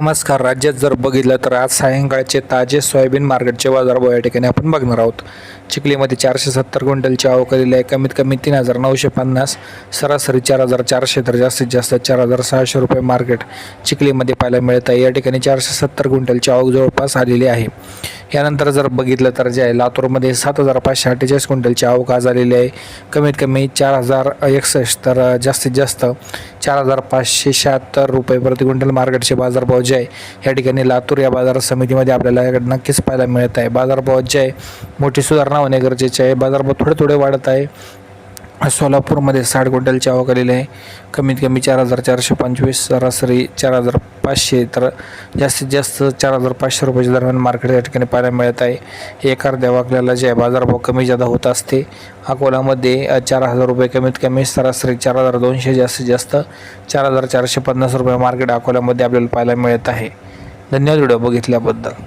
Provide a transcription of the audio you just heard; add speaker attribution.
Speaker 1: नमस्कार राज्यात जर बघितलं तर आज सायंकाळचे ताजे सोयाबीन मार्केटचे बाजारभाव या ठिकाणी आपण बघणार आहोत. चिखलीमध्ये चारशे सत्तर क्विंटलची आवक आलेली आहे. कमीत कमी तीन हजार नऊशे पन्नास सरासरी चार हजार चारशे तर जास्तीत जास्त चार हजार सहाशे रुपये मार्केट चिखलीमध्ये पाहायला मिळत आहे. या ठिकाणी चारशे सत्तर क्विंटलची आवक जवळपास आलेली आहे. यानंतर जर बघितलं तर जे आहे लातूरमध्ये सात हजार पाचशे अठ्ठेचाळीस क्विंटलची आवक आज आलेली आहे. कमीत कमी चार हजार एकसष्ट तर जास्तीत जास्त चार हजार पाचशे शहात्तर रुपये प्रति क्विंटल मार्केटचे बाजारभाव जे आहे या ठिकाणी लातूर या बाजार समितीमध्ये आपल्याला नक्कीच पाहायला मिळत आहे. बाजारभावात जे आहे मोठी सुधारणा होणे गरजेचे आहे. बाजारभाव थोडे थोडे वाढत आहे. सोलापूरमध्ये साठ क्विंटलची आवक आलेली आहे. कमीत कमी चार हजार चारशे पंचवीस सरासरी चार हजार पाचशे. तर जास्तीत जास्त चार हजार पाचशे रुपयाच्या दरम्यान मार्केट या ठिकाणी पाहायला मिळत आहे. एक अर्ध्या वाकल्याला जे आहे बाजारभाव कमी जादा होत असते. अकोल्यामध्ये चार हजार रुपये कमीत कमी सरासरी चार हजार दोनशे जास्तीत जास्त चार हजार चारशे पन्नास रुपये मार्केट अकोल्यामध्ये आपल्याला पाहायला मिळत आहे. धन्यवाद व्हिडिओ बघितल्याबद्दल.